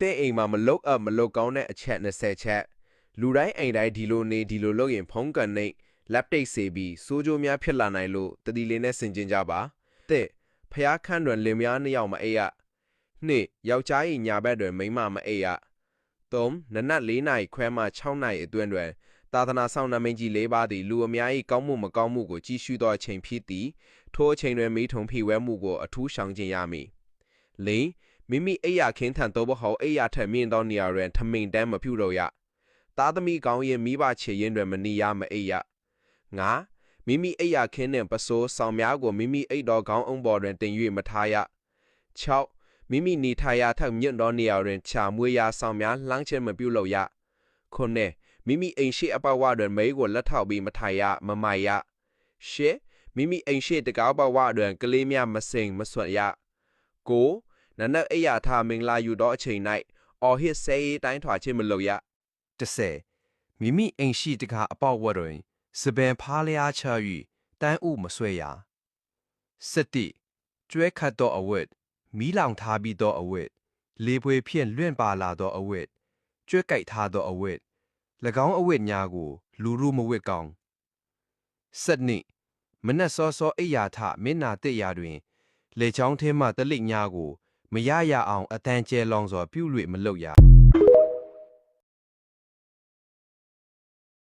တဲ့အိမ်မှာမလုတ်အပ်မလုတ်ကောင်းတဲ့အချက်20ချက်လူတိုင်းအိမ်တိုင်းဒီလိုနေဒီလိုလုပ်ရင်ဖုံးကန်နေလက်တိတ်စေပြီးစိုးကြိုးများဖြစ်လာနိုင်လို့တတိလေးနဲ့ဆင်ကျင်ကြပါတဲ့ဖျားခန့်တွင်လင်မယားနှစ်ယောက်မအိပ်ရနှစ်ယောက်ျား၏ညာဘက်တွင်မိန်းမမအိပ်ရသုံးနနက်၄နာရီခွဲမှ6နာရီအတွင်းတွင်သာသနာဆောင်နာမင်းကြီး၄ပါးသည်လူအများ၏ကောင်းမှုမကောင်းမှုကိုကြည့်ရှုသောအချိန်ဖြစ်သည်ထိုအချိန်တွင်မိထုံဖိဝဲမှုကိုအထူးရှောင်ကျဉ်ရမည်၄ မိမိအိယာခင်းထန်သောဘဟောအိယာထက်မြင့်သောနေရာတွင်ထမိန်တမ်းမပြုတော့ရသားသမီးကောင်းရင်မိဘချေရင်တွင်မနေရမအိရငါမိမိအိယာခင်းနှင့်ပစိုးဆောင်များကိုမိမိအိတ်တော်ကောင်းအုံပေါ်တွင်တင်၍မထားရ6မိမိနေထိုင်ရာထက်မြင့်သောနေရာတွင်ခြာမွေရာဆောင်များလှမ်းခြင်းမပြုလုပ်ရခုနှစ်မိမိအိမ်ရှိအပဝတွင်မိကိုလက်ထောက်ပြီးမထိုင်ရမမိုင်ရရှစ်မိမိအိမ်ရှိတကောက်ဘဝတွင်ကလေးများမစိန်မဆွတ်ရကို နနက်အိယာထားမင်္ဂလာယူသောအချိန်၌အော်ဟစ်ဆဲရေးတိုင်းထွာခြင်းမလုပ်ရ30မိမိအိမ်ရှိတကားအပေါက်ဝတ်တွင်စပင်ဖားလျားချ၍တန်းဥမဆွဲရ7ကျွဲခတ်သောအဝတ်မီးလောင်ထားပြီးသောအဝတ်လေပွေဖြင့်လွင့်ပါလာသောအဝတ်ကျွဲကြိုက်ထားသောအဝတ်၎င်းအဝတ်များကို လူရုမဝတ်ကောင်း7မနက်စောစောအိယာထမင်းနာတစ်ရာတွင်လေချောင်းထဲမှတလိပ်များကို မရရအောင်အတန်ကျဲလောင်စွာပြု၍မလုပ်ရ